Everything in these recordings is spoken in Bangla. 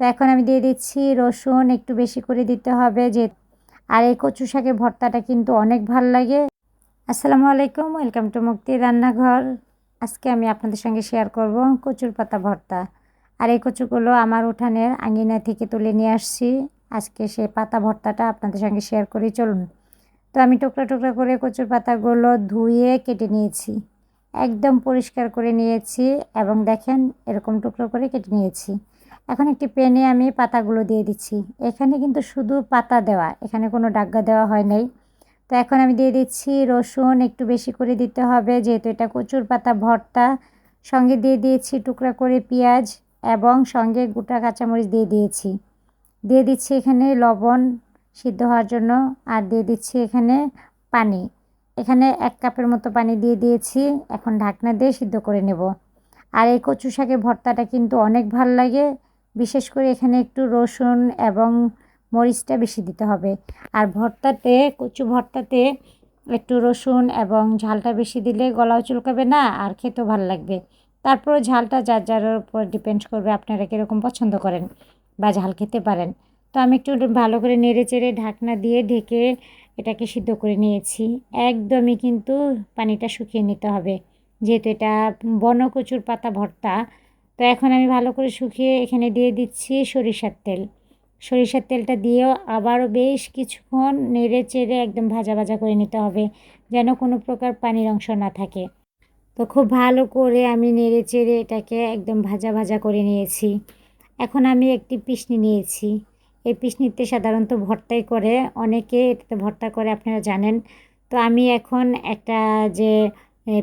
তো এখন আমি দিয়ে দিচ্ছি রসুন, একটু বেশি করে দিতে হবে যে আর এই কচু শাকের ভর্তাটা কিন্তু অনেক ভালো লাগে। আসসালামু আলাইকুম, ওয়েলকাম টু মুক্তি রান্নাঘর। আজকে আমি আপনাদের সঙ্গে শেয়ার করব কচুর পাতা ভর্তা। আর এই কচুগুলো আমার উঠানের আঙ্গিনা থেকে তুলে নিয়ে আসছি। আজকে সেই পাতা ভর্তাটা আপনাদের সঙ্গে শেয়ার করি, চলুন। তো আমি টুকরা টুকরা করে কচুর পাতাগুলো ধুয়ে কেটে নিয়েছি। একদম পরিষ্কার করে নিয়েছি এবং দেখেন এরকম টুকরো করে কেটে নিয়েছি। এখন একটি পেনে আমি পাতাগুলো দিয়ে দিচ্ছি। এখানে কিন্তু শুধু পাতা দেওয়া, এখানে কোনো ডাগ্গা দেওয়া হয় নাই। তো এখন আমি দিয়ে দিচ্ছি রসুন, একটু বেশি করে দিতে হবে, যেহেতু এটা কচুর পাতা, ভর্তা। সঙ্গে দিয়ে দিয়েছি টুকরা করে পেঁয়াজ এবং সঙ্গে গোটা কাঁচামরিচ দিয়ে দিয়েছি। দিয়ে দিচ্ছি এখানে লবণ সিদ্ধ হওয়ার জন্য আর দিয়ে দিচ্ছি এখানে পানি। এখানে এক কাপের মতো পানি দিয়ে দিয়েছি, এখন ঢাকনা দিয়ে সিদ্ধ করে নেব। আর এই কচু শাকের ভর্তাটা কিন্তু অনেক ভালো লাগে। বিশেষ করে এখানে একটু রসুন এবং মরিচটা বেশি দিতে হবে। আর ভর্তাতে, কচু ভর্তাতে একটু রসুন এবং ঝালটা বেশি দিলে গলাও চুলকাবে না আর খেতেও ভালো লাগবে। তারপর ঝালটা যার যার উপর ডিপেন্ড করবে, আপনারা কীরকম পছন্দ করেন বা ঝাল খেতে পারেন। তো আমি একটু ভালো করে নেড়ে চেড়ে ঢাকনা দিয়ে ঢেকে এটাকে সিদ্ধ করে নিয়েছি। একদমই কিন্তু পানিটা শুকিয়ে নিতে হবে। যেহেতু এটা বনকচুর পাতা ভর্তা তো এখন আমি ভালো করে শুকিয়ে এখানে দিয়ে দিচ্ছি সরিষার তেল। সরিষার তেলটা দিয়েও আবারও বেশ কিছুক্ষণ নেড়ে চেড়ে একদম ভাজা ভাজা করে নিতে হবে, যেন কোনো প্রকার পানির অংশ না থাকে। তো খুব ভালো করে আমি নেড়ে চেড়ে এটাকে একদম ভাজা ভাজা করে নিয়েছি। এখন আমি একটি পিসনি নিয়েছি। এই পিসনিতে সাধারণত ভর্তাই করে, অনেকে এটাতে ভর্তা করে, আপনারা জানেন। তো আমি এখন একটা যে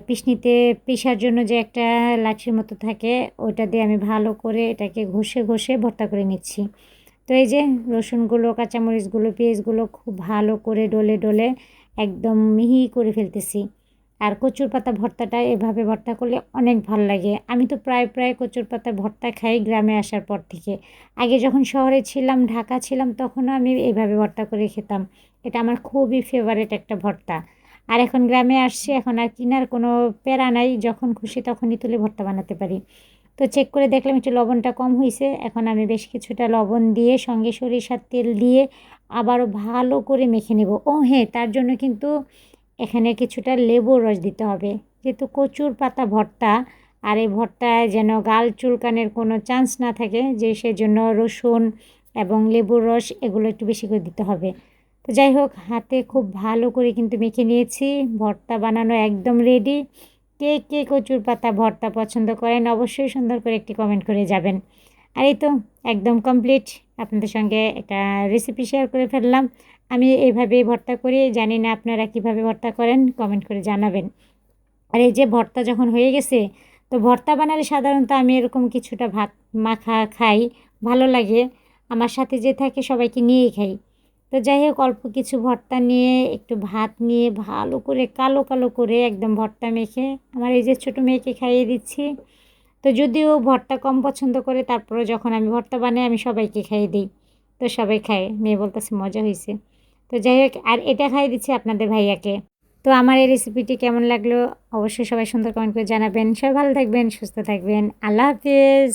পিসনিতে পিসার জন্য যে একটা লাঠির মতো থাকে, ওইটা দিয়ে আমি ভালো করে এটাকে ঘষে ঘষে ভর্তা করে নিচ্ছি। তো এই যে রসুনগুলো, কাঁচামরিচগুলো, পেঁয়াজগুলো খুব ভালো করে ডলে ডলে একদম মিহি করে ফেলতেছি। আর কচুর পাতা ভর্তাটা এভাবে ভর্তা করলে অনেক ভালো লাগে। আমি তো প্রায় প্রায় কচুর পাতা ভর্তা খাই গ্রামে আসার পর থেকে। আগে যখন শহরে ছিলাম, ঢাকা ছিলাম, তখনও আমি এভাবে ভর্তা করে খেতাম। এটা আমার খুবই ফেভারেট একটা ভর্তা। আর এখন গ্রামে আসছি, এখন আর কেনার কোনো প্যারা নাই, যখন খুশি তখনই তুলে ভর্তা বানাতে পারি। তো চেক করে দেখলাম একটু লবণটা কম হয়েছে এখন আমি বেশ কিছুটা লবণ দিয়ে সঙ্গে সরিষার তেল দিয়ে আবারও ভালো করে মেখে নেব। ও হ্যাঁ তার জন্য কিন্তু এখানে কিছুটা লেবুর রস দিতে হবে। যেহেতু কচুর পাতা ভর্তা, আর এই ভর্তায় যেন গাল চুলকানের কোনো চান্স না থাকে, যে সেজন্য রসুন এবং লেবুর রস এগুলো একটু বেশি করে দিতে হবে। তো যাই হোক, হাতে খুব ভালো করে কিন্তু মেখে নিয়েছি। ভর্তা বানানো একদম রেডি কে কে কচুর পাতা ভর্তা পছন্দ করেন অবশ্যই সুন্দর করে একটি কমেন্ট করে যাবেন। আর এই তো একদম কমপ্লিট আপনাদের সঙ্গে একটা রেসিপি শেয়ার করে ফেললাম। আমি এইভাবেই ভর্তা করি, জানি না আপনারা কীভাবে ভর্তা করেন কমেন্ট করে জানাবেন। আর এই যে ভর্তা যখন হয়ে গেছে, তো ভর্তা বানালে সাধারণত আমি এরকম কিছুটা ভাত মাখা খাই, ভালো লাগে। আমার সাথে যে থাকে সবাইকে নিয়েই খাই। তো যাই হোক, অল্প কিছু ভর্তা নিয়ে, একটু ভাত নিয়ে, ভালো করে, কালো কালো করে একদম ভর্তা মেখে, আমার এই যে ছোটো মেয়েকে খাইয়ে দিচ্ছি। তো যদিও ভর্তা কম পছন্দ করে তারপরে যখন আমি ভর্তা বানাই, আমি সবাইকে খাইয়ে দিই। তো সবাই খায়, মেয়ে বলতেছে মজা হয়েছে তো যাই হোক, আর এটা খাইয়ে দিচ্ছি আপনাদের ভাইয়াকে। তো আমার এই রেসিপিটি কেমন লাগল? অবশ্যই সবাই সুন্দর কমেন্ট করে জানাবেন। সবাই ভালো থাকবেন, সুস্থ থাকবেন। আল্লাহ হাফিজ।